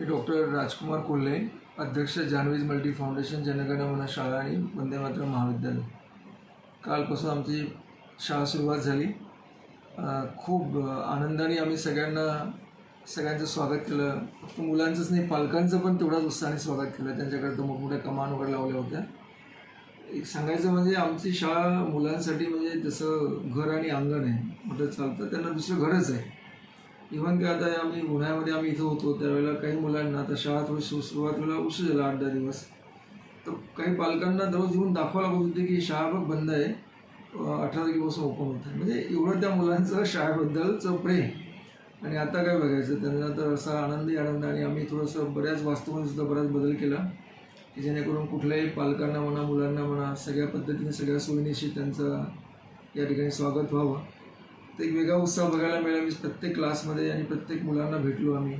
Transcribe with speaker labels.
Speaker 1: Doctor राजकुमार कोल्हे अध्यक्ष जानवीज multi foundation Jana Gana Mana शाळा आणि वंदे मातरम महाविद्यालय. कालपासून आमची शाळा सुरुवात झाली. खूप आनंदाने आम्ही सगळ्यांना सगळ्यांचं स्वागत केलं. फक्त मुलांचंच नाही पालकांचं पण तेवढाच उत्साहाने स्वागत केलं. त्यांच्याकडे तर मोठमोठ्या कमान वगैरे लावल्या होत्या. एक सांगायचं म्हणजे आमची शाळा मुलांसाठी म्हणजे जसं घर आणि अंगण आहे मोठं चालतं त्यांना दुसरं घरच आहे. इव्हन की आता आम्ही उन्हाळ्यामध्ये आम्ही इथं होतो त्यावेळेला काही मुलांना आता शाळा थोडी सु सुरुवातीला उशीर झाला आठ दहा दिवस. तर काही पालकांना दररोज येऊन दाखवावं लागत होते की शाळा बघ बंद आहे. अठरा तारखेपासून ओपन होत आहे. म्हणजे एवढं त्या मुलांचं शाळेबद्दलचं प्रेम. आणि आता काय बघायचं त्यांना तर असा आनंदी आनंद आणि आम्ही थोडंसं बऱ्याच वास्तूमध्ये सुद्धा बराच बदल केला की जेणेकरून कुठल्याही पालकांना म्हणा मुलांना म्हणा सगळ्या पद्धतीने सगळ्या सोयीनिशी त्यांचं या ठिकाणी स्वागत व्हावं. तर एक वेगळा उत्साह बघायला मिळाला. मी प्रत्येक क्लासमध्ये आणि प्रत्येक मुलांना भेटलो आम्ही.